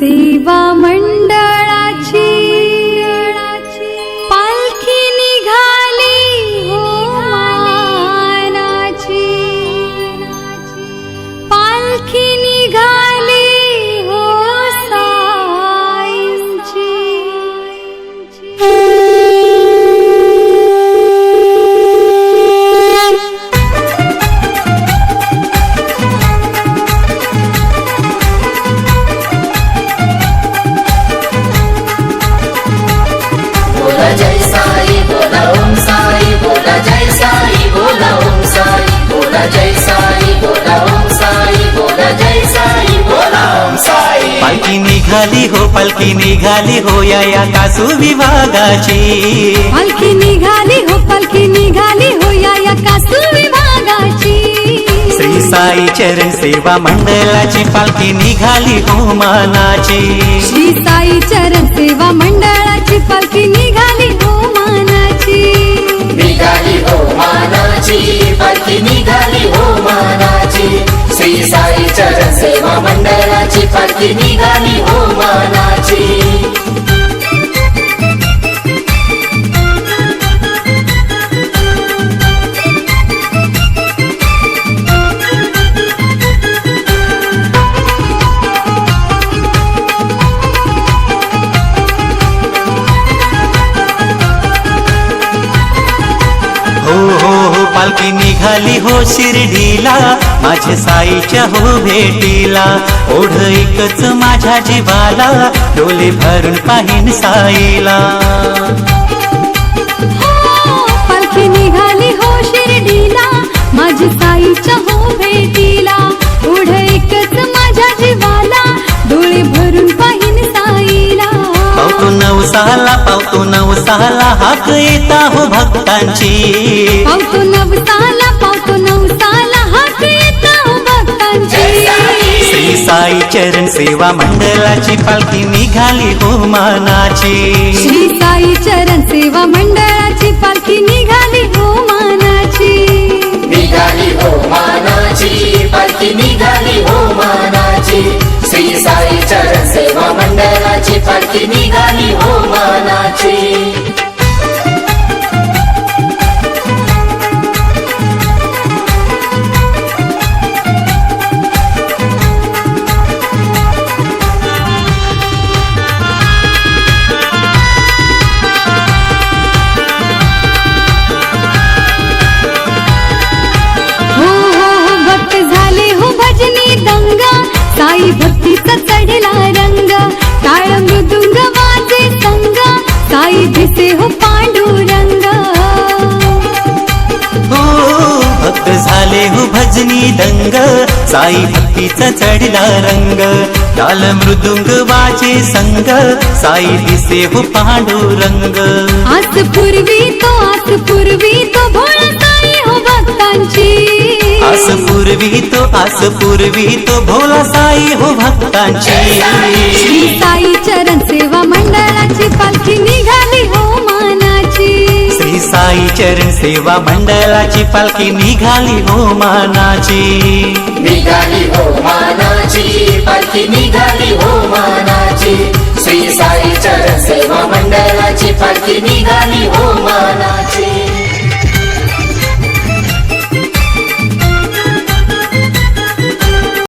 सेवा मंडळाची. पालखी निघाली हो मानाची. पालखी निघाली हो पालखी निघाली हो या या कासू विभागाची. पालखी निघाली हो पालखी निघाली हो या या कासू विभागाची. श्री साई चरण सेवा मंडळाची पालखी निघाली हो मानाची. श्री साई चरण सेवा मंडळाची पालखी निघाली हो चरण सेवा मंडळाची पालखी निघाली हो मानाची हो हो हो. पालखी निघाली हो शिर्डीला माझ्या साईच्या हो भेटीला. ओढ एकच माझ्या जीवाला डोले भरून पाहिन साईला. हाक येता हो भक्तांची. पावतो नवसाला पावतो नवसाला हाक येता हो भक्तांची. श्री साई चरण सेवा मंडळाची पालखी निघाली हो मानाची. श्री साई चरण सेवा मंडळाची पालखी निघाली हो मानाची. निघाली हो मानाची पालखी निघाली हो मानाची. श्री साई चरण सेवा मंडळाची पालखी निघाली हो मानाची. दंग साई भक्तीचा चढला रंग ताल मृदुंग वाजे संग साई दिसे हो पांडुरंग आज पूर्वी तो आज पूर्वी तो भोळा साई हो भक्तांची आस पूर्वी तो आस पूर्वी तो भोला साई हो भक्तांची श्री साई चरण सेवा मंडळाची पालखी श्री साई चरण सेवा मंडळाची पालखी निघाली हो मानाची. निघाली हो माना